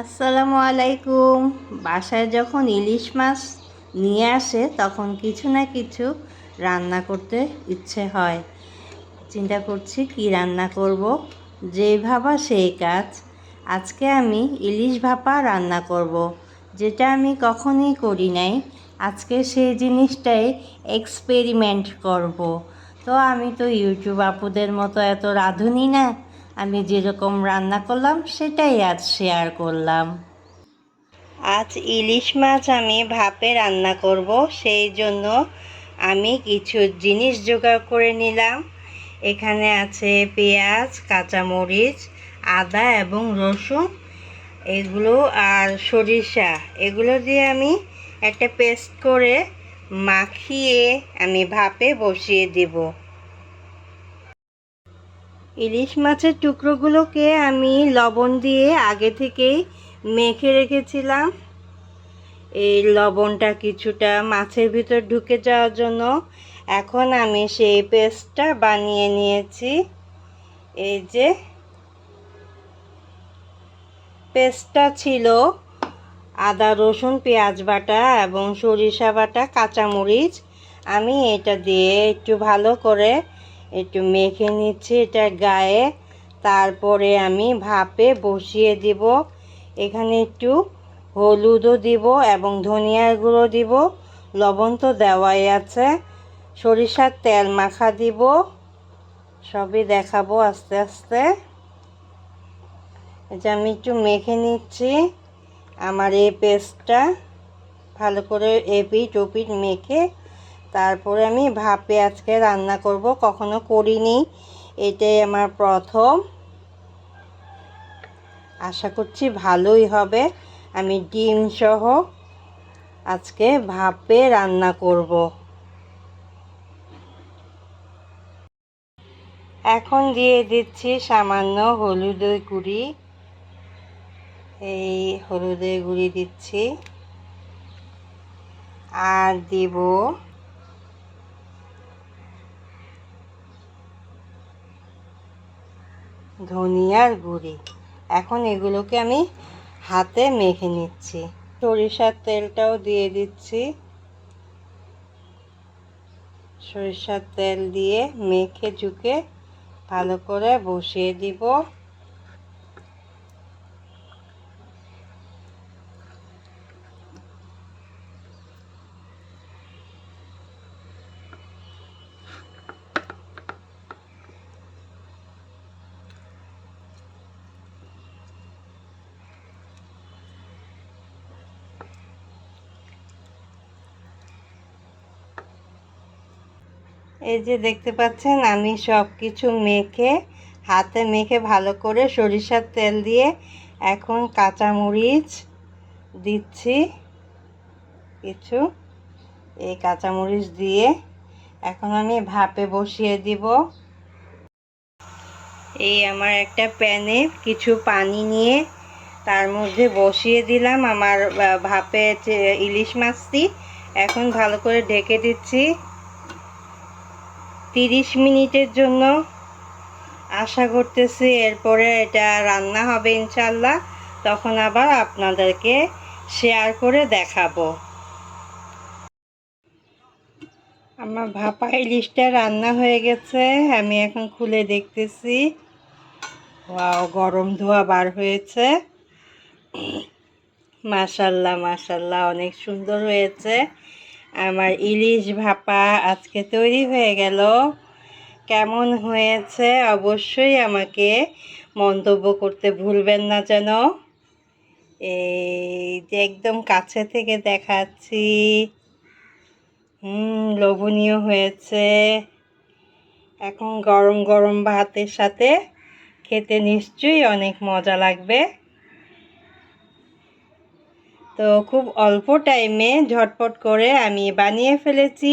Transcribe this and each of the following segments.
আসসালামু আলাইকুম বাসায় যখন ইলিশ মাছ নিয়ে আসে, তখন কিছু না কিছু রান্না করতে ইচ্ছে হয়। চিন্তা করছি কি রান্না করব? যে ভাবা সেই কাজ। আজকে আমি ইলিশ ভাপা রান্না করব, যেটা আমি কখনই করি নাই। আজকে সেই জিনিসটাই এক্সপেরিমেন্ট করব। তো আমি তো ইউটিউব আপুদের মতো এত রাঁধুনি না। আমি যেরকম রান্না করলাম, সেটাই আজ শেয়ার করলাম। আজ ইলিশ মাছ আমি ভাপে রান্না করব, সেই জন্য আমি কিছু জিনিস জোগাড় করে নিলাম। এখানে আছে পেঁয়াজ, কাঁচামরিচ, আদা এবং রসুন, এগুলো আর সরিষা। এগুলো দিয়ে আমি একটা পেস্ট করে মাখিয়ে আমি ভাপে বসিয়ে দেবো। ইলিশ মাছের টুকরোগুলোকে আমি লবণ দিয়ে আগে থেকেই মেখে রেখেছিলাম। এই লবণটা কিছুটা মাছের ভিতর ঢুকে যাওয়ার জন্য এখন আমি সেই পেস্টটা বানিয়ে নিয়েছি। এই যে পেস্টটা ছিল আদা, রসুন, পেঁয়াজ বাটা এবং সরিষা বাটা, কাঁচামরিচ। আমি এটা দিয়ে একটু ভালো করে একটু মেখে নিচ্ছি এটা গায়ে। তারপরে আমি ভাপে বসিয়ে দিব। এখানে একটু হলুদও দিব এবং ধনিয়ার গুঁড়ো দিব। লবণ তো দেওয়াই আছে। সরিষার তেল মাখা দিব। সবই দেখাবো আস্তে আস্তে। এটা আমি একটু মেখে নিচ্ছি আমার এই পেস্টটা। ভালো করে এপিট ওপিট মেখে তারপরে আমি ভাপে আজকে রান্না করব, কখনো করিনি। এটাই আমার প্রথম। আশা করছি ভালোই হবে। আমি ডিম সহ আজকে ভাপে রান্না করব। এখন দিয়ে দিচ্ছি সামান্য হলুদের গুঁড়ি। এই হলুদের গুঁড়ি দিচ্ছি। আর দিব ধনিয়ার গুঁড়ি। এখন এগুলোকে আমি হাতে মেখে নিচ্ছি। সরিষার তেলটাও দিয়ে দিচ্ছি। সরিষার তেল দিয়ে মেখে ঝুঁকে ভালো করে বসিয়ে দিব। এই যে দেখতে পাচ্ছেন, আমি সব কিছু মেখে, হাতে মেখে ভালো করে সরিষার তেল দিয়ে এখন কাঁচামরিচ দিচ্ছি। কিছু এই কাঁচামরিচ দিয়ে এখন আমি ভাপে বসিয়ে দিব। এই আমার একটা প্যানে কিছু পানি নিয়ে তার মধ্যে বসিয়ে দিলাম আমার ভাপে ইলিশ মাছটি। এখন ভালো করে ঢেকে দিচ্ছি। তিরিশ মিনিটের জন্য আশা করতেছি এরপরে এটা রান্না হবে ইনশাল্লাহ তখন আবার আপনাদেরকে শেয়ার করে দেখাবো। আমার ভাপা ইলিশটা রান্না হয়ে গেছে, আমি এখন খুলে দেখতেছি। ওয়াও, গরম ধোয়া বার হয়েছে। মাশাল্লাহ মাশাল্লাহ অনেক সুন্দর হয়েছে। আমার ইলিশ ভাপা আজকে তৈরি হয়ে গেল। কেমন হয়েছে অবশ্যই আমাকে মন্তব্য করতে ভুলবেন না যেন। এই যে একদম কাছে থেকে দেখাচ্ছি। হুম, লোভনীয় হয়েছে। এখন গরম গরম ভাতের সাথে খেতে নিশ্চয়ই অনেক মজা লাগবে। তো খুব অল্প টাইমে ঝটপট করে আমি বানিয়ে ফেলেছি।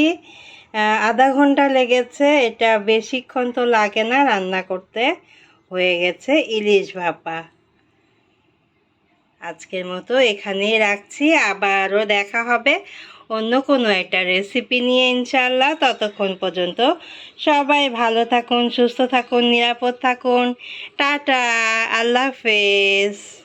আধা ঘণ্টা লেগেছে, এটা বেশিক্ষণ তো লাগে না রান্না করতে। হয়ে গেছে ইলিশ ভাপা। আজকের মতো এখানেই রাখছি, আবারও দেখা হবে অন্য কোনো একটা রেসিপি নিয়ে ইনশাল্লাহ ততক্ষণ পর্যন্ত সবাই ভালো থাকুন, সুস্থ থাকুন, নিরাপদ থাকুন। টাটা, আল্লাহ হাফেজ।